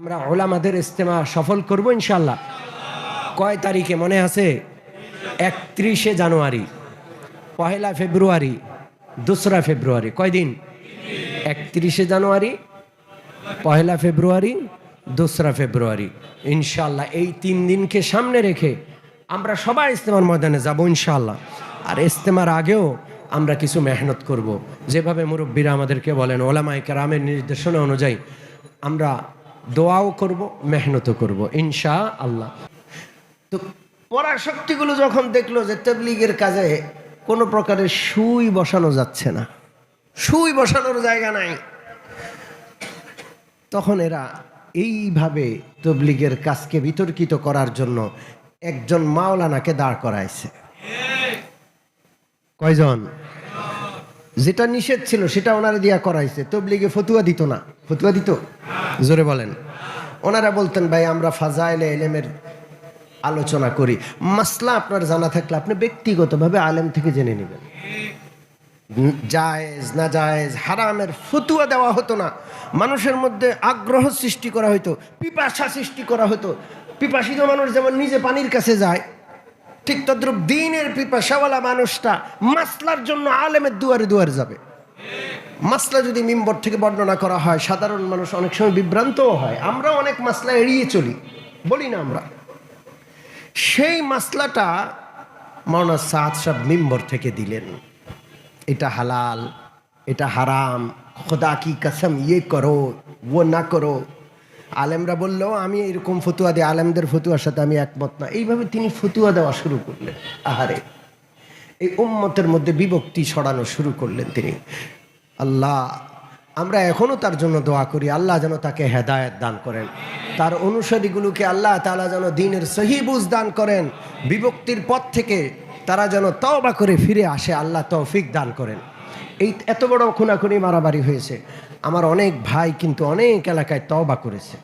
আমরা ওলামাদের ইস্তেমা সফল করব ইনশাল্লাহ কয় তারিখে মনে আছে? একত্রিশে জানুয়ারি, পহেলা ফেব্রুয়ারি, দোসরা ফেব্রুয়ারি। কয়দিন একত্রিশে জানুয়ারি, পহেলা ফেব্রুয়ারি, দোসরা ফেব্রুয়ারি। ইনশাল্লাহ এই তিন দিনকে সামনে রেখে আমরা সবাই ইস্তেমার ময়দানে যাব ইনশাল্লাহ আর ইস্তেমার আগেও আমরা কিছু মেহনত করব। যেভাবে মুরব্বীরা আমাদেরকে বলেন ওলামাই আমের নির্দেশনা অনুযায়ী আমরা দোয়াও করব মেহনতও করব ইনশা আল্লাহ তো পড়ার শক্তিগুলো যখন দেখল যে তবলিগের কাজে কোনো প্রকারের সুই বসানো যাচ্ছে না সুই বসানোর জায়গা নাই তখন এরা এইভাবে তবলিগের কাজকে বিতর্কিত করার জন্য একজন মাওলানাকে দাঁড় করাইছে। কয়জন? যেটা নিষেধ ছিল সেটা ওনারা দিয়া করাইছে। তবলিগে ফতুয়া দিত না। ফতুয়া দিত? জোরে বলেন। ওনারা বলতেন, ভাই, আমরা ফাজাইলে এলেমের আলোচনা করি। মাসলা আপনার জানা থাকলে আপনি ব্যক্তিগতভাবে আলেম থেকে জেনে নেবেন। জায়েজ, না জায়েজ, হারামের ফতুয়া দেওয়া হতো না। মানুষের মধ্যে আগ্রহ সৃষ্টি করা হতো পিপাসা সৃষ্টি করা হতো পিপাসিত মানুষ যেমন নিজে পানির কাছে যায়, ঠিক তদ্রুপ দিনের পিপাসাওয়ালা মানুষটা মাসলার জন্য আলেমের দুয়ারে দুয়ারে যাবে। মাসলা যদি মিম্বর থেকে বর্ণনা করা হয়, সাধারণ মানুষ অনেক সময় বিভ্রান্তও হয়। আমরা অনেক মাসলা এড়িয়ে চলি, বলি না আমরা। সেই মাসলাটা মৌলানা সাদ সাহেব মিম্বর থেকে দিলেন। এটা হালাল, এটা হারাম, খোদা কি কসম ইয়ে করো, ও না করো। আলেমরা বললেও আমি এরকম ফতুয়া দিই, আলেমদের ফতুয়ার সাথে আমি একমত না। এইভাবে তিনি ফতুয়া দেওয়া শুরু করলেন। আহারে, এই উম্মতের মধ্যে বিভক্তি ছড়ানো শুরু করলেন তিনি। আল্লাহ, আমরা এখনও তার জন্য দোয়া করি, আল্লাহ যেন তাকে হেদায়ত দান করেন। তার অনুসারীগুলোকে আল্লাহ তালা যেন দিনের সহি বুঝ দান করেন, বিভক্তির পথ থেকে তারা যেন তওবা করে ফিরে আসে, আল্লাহ তৌফিক দান করেন। এই এত বড় খুনাখুনি মারামারি হয়েছে। আমার অনেক ভাই কিন্তু অনেক এলাকায় তওবা করেছে।